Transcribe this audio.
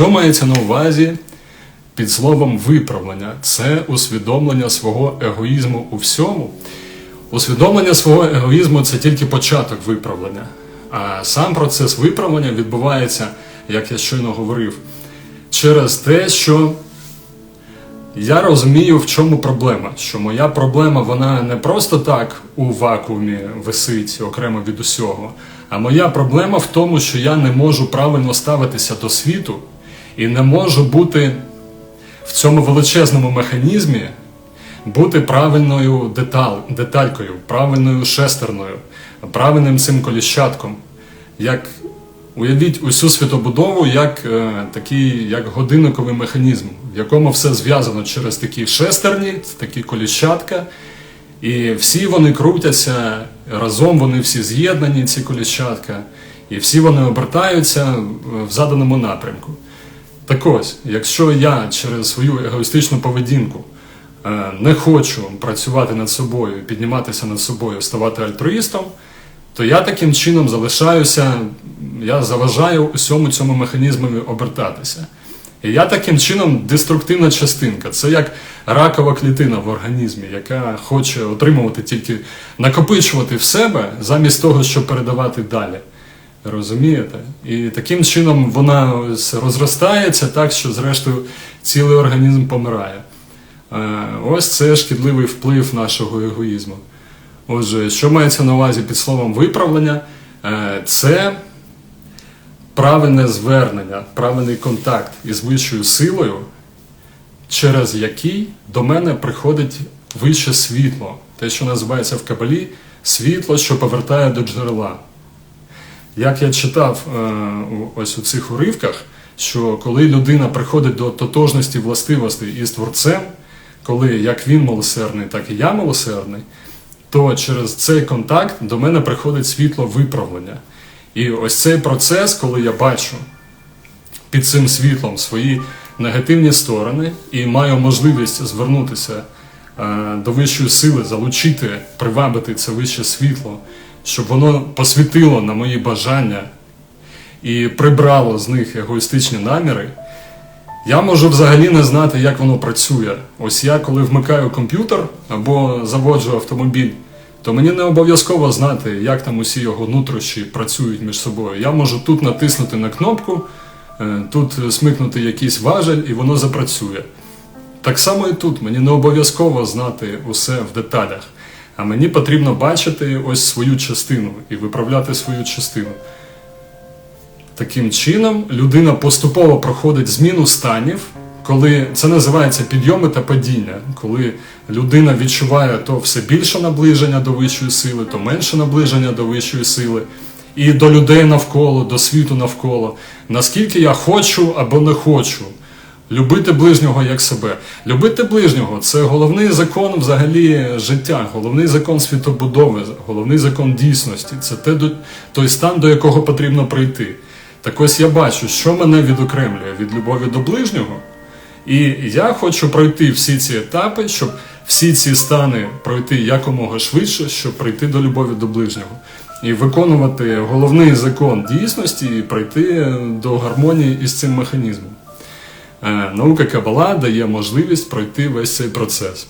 Що мається на увазі під словом виправлення? Це усвідомлення свого егоїзму у всьому. Усвідомлення свого егоїзму це тільки початок виправлення. А сам процес виправлення відбувається, як я щойно говорив, через те, що я розумію, в чому проблема. Що моя проблема вона не просто так у вакуумі висить окремо від усього. А моя проблема в тому, що я не можу правильно ставитися до світу і не можу бути в цьому величезному механізмі бути правильною деталь, деталькою, правильною шестерною, правильним цим коліщатком. Як уявіть усю світобудову як е, такий як годинниковий механізм, в якому все зв'язано через такі шестерні, такі коліщатка. І всі вони крутяться, разом вони всі з'єднані, ці коліщатка, і всі вони обертаються в заданому напрямку. Так ось, якщо я через свою егоїстичну поведінку е, не хочу працювати над собою, підніматися над собою, ставати альтруїстом, то я таким чином залишаюся, я заважаю усьому цьому механізмові обертатися. І я таким чином деструктивна частинка. Це як ракова клітина в організмі, яка хоче отримувати тільки накопичувати в себе замість того, щоб передавати далі. Розумієте? І таким чином вона розростається так, що зрештою цілий організм помирає. Е, Ось це шкідливий вплив нашого егоїзму. Отже, що мається на увазі під словом виправлення? Е, Це правильне звернення, правильний контакт із вищою силою, через який до мене приходить вище світло, те, що називається в Кабалі світло, що повертає до джерела. Як я читав е, ось у цих уривках, що коли людина приходить до тотожності властивостей із Творцем, коли як він милосердний, так і я милосердний, то через цей контакт до мене приходить світло виправлення. І ось цей процес, коли я бачу під цим світлом свої негативні сторони і маю можливість звернутися е, до вищої сили, залучити, привабити це вище світло, щоб воно посвітило на мої бажання і прибрало з них егоїстичні наміри. Я можу взагалі не знати, як воно працює. Ось я, коли вмикаю комп'ютер або заводжу автомобіль, то мені не обов'язково знати, як там усі його нутрощі працюють між собою. Я можу тут натиснути на кнопку, е, тут смикнути якийсь важель, і воно запрацює. Так само і тут мені не обов'язково знати усе в деталях, а мені потрібно бачити ось свою частину і виправляти свою частину. Таким чином, людина поступово проходить зміну станів, коли це називається підйоми та падіння, коли людина відчуває то все більше наближення до вищої сили, то менше наближення до вищої сили, і до людей навколо, до світу навколо. Наскільки я хочу або не хочу. Любити ближнього як себе. Любити ближнього це головний закон взагалі життя, головний закон світобудови, головний закон дійсності. Це те, до- той стан, до якого потрібно прийти. Так ось я бачу, що мене відокремлює від любові до ближнього. І я хочу пройти всі ці етапи, щоб всі ці стани пройти якомога швидше, щоб прийти до любові до ближнього. І виконувати головний закон дійсності і прийти до гармонії із цим механізмом. Е, Наука Кабала дає можливість пройти весь цей процес.